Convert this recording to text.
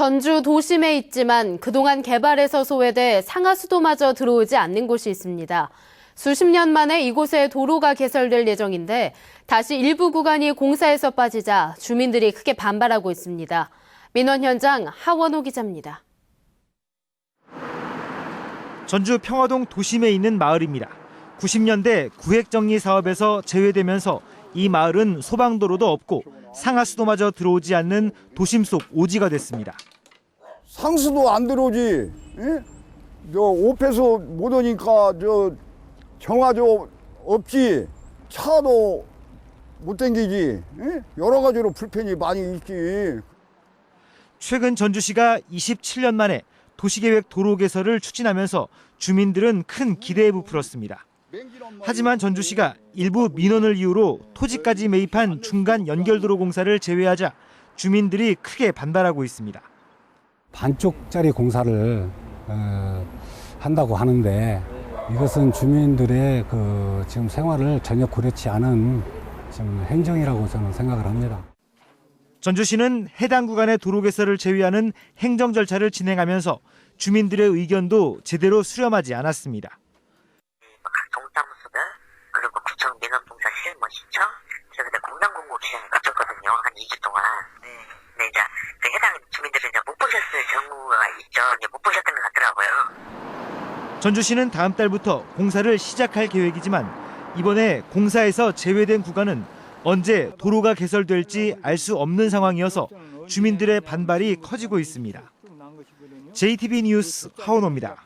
전주 도심에 있지만 그동안 개발에서 소외돼 상하수도마저 들어오지 않는 곳이 있습니다. 수십 년 만에 이곳에 도로가 개설될 예정인데 다시 일부 구간이 공사에서 빠지자 주민들이 크게 반발하고 있습니다. 민원 현장 하원호 기자입니다. 전주 평화동 도심에 있는 마을입니다. 90년대 구획 정리 사업에서 제외되면서 이 마을은 소방도로도 없고 상하수도마저 들어오지 않는 도심 속 오지가 됐습니다. 상수도 안 들어오지. 예? 저 오페소 못 오니까 저 정화조 없지. 차도 못 댕기지. 예? 여러 가지로 불편이 많이 있지. 최근 전주시가 27년 만에 도시계획 도로 개설을 추진하면서 주민들은 큰 기대에 부풀었습니다. 하지만 전주시가 일부 민원을 이유로 토지까지 매입한 중간 연결도로 공사를 제외하자 주민들이 크게 반발하고 있습니다. 반쪽짜리 공사를 어, 한다고 하는데 이것은 주민들의 그 지금 생활을 전혀 고려치 않은 지금 행정이라고 저는 생각을 합니다. 전주시는 해당 구간의 도로 개설을 제외하는 행정 절차를 진행하면서 주민들의 의견도 제대로 수렴하지 않았습니다. 각 동사무소들 그리고 구청 민원봉사 실무 신청 제가 그때 공단 공고 기간을 거쳤거든요 한 2주 동안 네. 근데 이제 그 해당 주민들은 이제 못 보셨을 경우가 있죠 이제 못 보셨던 것 같더라고요 전주시는 다음 달부터 공사를 시작할 계획이지만 이번에 공사에서 제외된 구간은 언제 도로가 개설될지 알 수 없는 상황이어서 주민들의 반발이 커지고 있습니다. JTB 뉴스 하원호입니다.